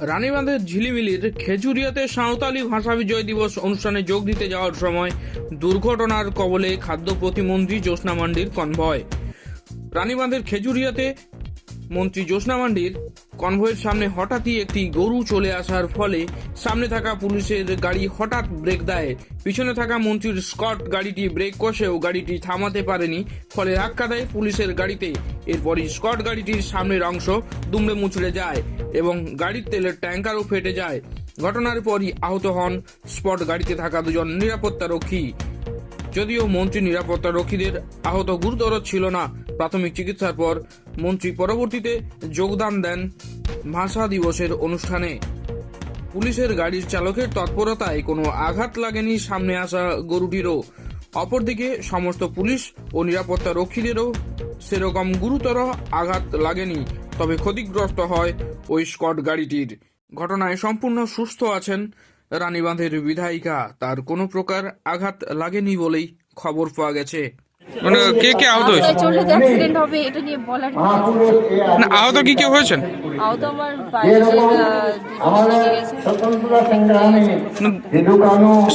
রানীবাঁধের ঝিলিমিলির খেজুরিয়াতে সাঁওতালি ভাষা বিজয় দিবস অনুষ্ঠানে যোগ দিতে যাওয়ার সময় দুর্ঘটনার কবলে খাদ্য প্রতিমন্ত্রী জ্যোৎস্না মান্ডির কনভয়। রানীবাঁধের খেজুরিয়াতে মন্ত্রী জ্যোৎস্না মান্ডির কনভয়ের সামনে হঠাৎই একটি গরু চলে আসার ফলে সামনে থাকা পুলিশের গাড়ি হঠাৎ ব্রেক দেয়। পিছনে থাকা মন্ত্রীর স্কট গাড়িটি ব্রেক কষেও গাড়িটি থামাতে পারেনি, ফলে ধাক্কা দেয় পুলিশের গাড়িতে। এরপরই স্কট গাড়িটির সামনের অংশ দুমড়ে মুচড়ে যায় এবং গাড়ির তেলের ট্যাঙ্কারও ফেটে যায়। ঘটনার পরই আহত হন স্পট গাড়িতে থাকা দুজন নিরাপত্তা রক্ষী যদিও মন্ত্রী নিরাপত্তা রক্ষীদের আহত গুরুতর ছিল না প্রাথমিক চিকিৎসার পর মন্ত্রী পরবর্তীতে যোগদান দেন ভাষা দিবসের অনুষ্ঠানে। পুলিশের গাড়ির চালকের তৎপরতায় কোনো আঘাত লাগেনি সামনে আসা গরুটিরও। অপরদিকে সমস্ত পুলিশ ও নিরাপত্তা রক্ষীদেরও সেরকম গুরুতর আঘাত লাগেনি, তবে ক্ষতিগ্রস্ত হয় ওই স্কট গাড়িটির। ঘটনায় সম্পূর্ণ সুস্থ আছেন রানীবাঁধের বিধায়িকা, তার কোনো প্রকার আঘাত লাগেনি বলেই খবর পাওয়া গেছে। মানে কে কে আহত হয়েছে? এটা না আহত কি কেউ হয়েছেন? আহত আমার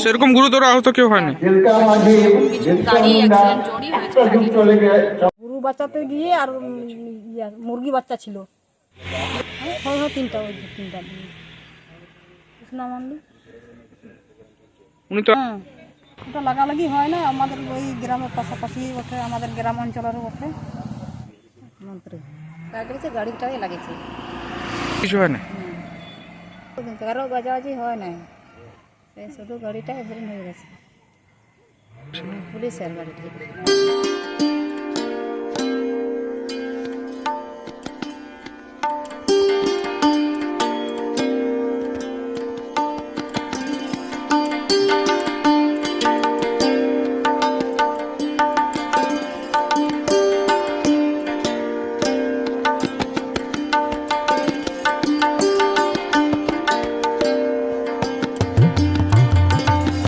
সেরকম গুরুতর আহত কেউ হয়নি? গরু বাচ্চাতে গিয়ে আর মুরগি বাচ্চা ছিল। হ্যাঁ, হ্যাঁ, তিনটা ওই তিনটা। উনি তো হ্যাঁ। ওটা লাগালাগি হয় না আমাদের ওই গ্রামের পাশাপাশি ওঠে আমাদের গ্রাম অঞ্চলেরও ওঠে। মন্ত্রী। লাগেছে গাড়িটাই লাগেছে কিছু হয় না? কারও বাজাবাজি হয় না এই শুধু গাড়িটা অ্যাক্সিডেন্ট হয়ে গেছে। পুলিশের গাড়িটা